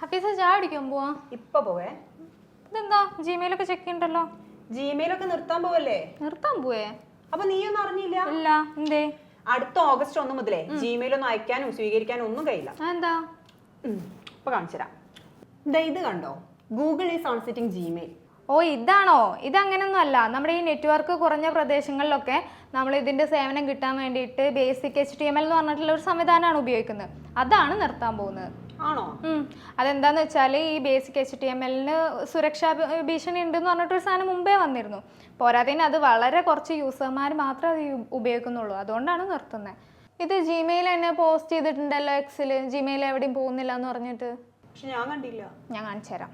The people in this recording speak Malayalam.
ഹഫീസ ചായ അടിക്കാൻ പോവാ. ഇപ്പൊ പോവേ. ഇതെന്താ? ജിമെയിലൊക്കെ ചെക്ക് ചെയ്യണ്ടല്ലോ. ജിമെയിലൊക്കെ നിർത്താൻ പോവല്ലേ? നിർത്താൻ പോവേ. അപ്പൊ നീയൊന്നും അറിഞ്ഞില്ല? അല്ല എന്തേ? അടുത്ത ഓഗസ്റ്റ് ഒന്ന് മുതലേ ജിമെയിൽ ഒന്നും അയക്കാനും സ്വീകരിക്കാനും ഒന്നും കഴിയില്ല. എന്താ ഇപ്പൊ കാണിച്ചുതരാം ഇത് കണ്ടോ? Google is on sitting Gmail ഓ ഇതാണോ? ഇതങ്ങനെയൊന്നും അല്ല. നമ്മുടെ ഈ നെറ്റ്വർക്ക് കുറഞ്ഞ പ്രദേശങ്ങളിലൊക്കെ നമ്മൾ ഇതിന്റെ സേവനം കിട്ടാൻ വേണ്ടിയിട്ട് basic H T M L എന്ന് പറഞ്ഞിട്ടുള്ള ഒരു സംവിധാനമാണ് ഉപയോഗിക്കുന്നത്. അതാണ് നിർത്താൻ പോകുന്നത്. ആണോ. അതെന്താന്ന് വെച്ചാൽ ഈ ബേസിക് എച്ച് ടി എം എല്ലിന് സുരക്ഷാ ഭീഷണി ഉണ്ടെന്ന് പറഞ്ഞിട്ടൊരു സാധനം മുമ്പേ വന്നിരുന്നു. പോരാത്തതിന് അത് വളരെ കുറച്ച് യൂസർമാർ മാത്രമേ അത് ഉപയോഗിക്കുന്നുള്ളൂ. അതുകൊണ്ടാണ് നിർത്തുന്നത് ഇത് ജിമെയിൽ തന്നെ പോസ്റ്റ് ചെയ്തിട്ടുണ്ടല്ലോ എക്സിൽ ജിമെയിൽ എവിടെയും പോകുന്നില്ല എന്ന് പറഞ്ഞിട്ട്. പക്ഷെ ഞാൻ കണ്ടില്ല. ഞാൻ കാണിച്ചു തരാം.